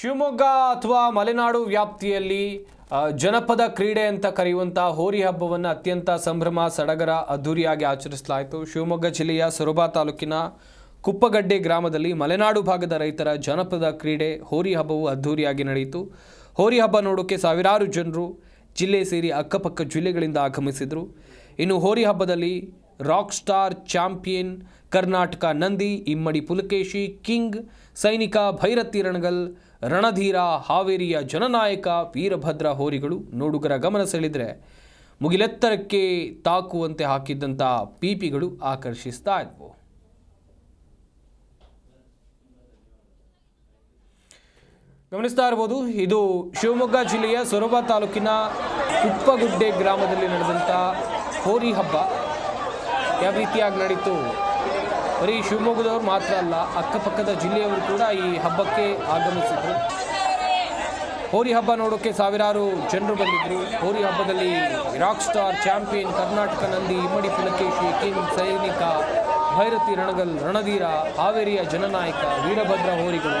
ಶಿವಮೊಗ್ಗ ಅಥವಾ ಮಲೆನಾಡು ವ್ಯಾಪ್ತಿಯಲ್ಲಿ ಜನಪದ ಕ್ರೀಡೆ ಅಂತ ಕರೆಯುವಂಥ ಹೋರಿ ಹಬ್ಬವನ್ನು ಅತ್ಯಂತ ಸಂಭ್ರಮ, ಸಡಗರ ಅದ್ಧೂರಿಯಾಗಿ ಆಚರಿಸಲಾಯಿತು. ಶಿವಮೊಗ್ಗ ಜಿಲ್ಲೆಯ ಸೊರಬ ತಾಲೂಕಿನ ಕುಪ್ಪಗಡ್ಡೆ ಗ್ರಾಮದಲ್ಲಿ ಮಲೆನಾಡು ಭಾಗದ ರೈತರ ಜನಪದ ಕ್ರೀಡೆ ಹೋರಿ ಹಬ್ಬವು ಅದ್ದೂರಿಯಾಗಿ ನಡೆಯಿತು. ಹೋರಿ ಹಬ್ಬ ನೋಡೋಕ್ಕೆ ಸಾವಿರಾರು ಜನರು ಜಿಲ್ಲೆ ಸೇರಿ ಅಕ್ಕಪಕ್ಕ ಜಿಲ್ಲೆಗಳಿಂದ ಆಗಮಿಸಿದರು. ಇನ್ನು ಹೋರಿ ಹಬ್ಬದಲ್ಲಿ rock star champion Karnataka Nandi, Immadi Pulakeshi, king, ಸೈನಿಕ ಭೈರತಿ ರಣಗಲ್, ರಣಧೀರ ಹಾವೇರಿಯ ಜನನಾಯಕ ವೀರಭದ್ರ ಹೋರಿಗಳು ನೋಡುಗರ ಗಮನ ಸೆಳೆದರೆ ಮುಗಿಲೆತ್ತರಕ್ಕೆ ತಾಕುವಂತೆ ಹಾಕಿದ್ದಂಥ ಪೀಪಿಗಳು ಆಕರ್ಷಿಸ್ತಾ ಇದ್ವು. ಗಮನಿಸ್ತಾ ಇರ್ಬೋದು, ಇದು ಶಿವಮೊಗ್ಗ ಜಿಲ್ಲೆಯ ಸೊರಬ ತಾಲೂಕಿನ ಕುಪ್ಪಗುಡ್ಡೆ ಗ್ರಾಮದಲ್ಲಿ ನಡೆದಂಥ ಹೋರಿ ಹಬ್ಬ. ಯಾವ ರೀತಿಯಾಗಿ ನಡೀತು? ಬರೀ ಶಿವಮೊಗ್ಗದವರು ಮಾತ್ರ ಅಲ್ಲ, ಅಕ್ಕಪಕ್ಕದ ಜಿಲ್ಲೆಯವರು ಕೂಡ ಈ ಹಬ್ಬಕ್ಕೆ ಆಗಮಿಸಿದರು. ಹೋರಿ ಹಬ್ಬ ನೋಡೋಕ್ಕೆ ಸಾವಿರಾರು ಜನರು ಬಂದಿದ್ದರು ಹೋರಿ ಹಬ್ಬದಲ್ಲಿ rock star, champion, Karnataka Nandi, Immadi Pulakeshi king ಸೈನಿಕ, ಭೈರತಿ ರಣಗಲ್, ರಣಧೀರ, ಹಾವೇರಿಯ ಜನನಾಯಕ, ವೀರಭದ್ರ ಹೋರಿಗಳು.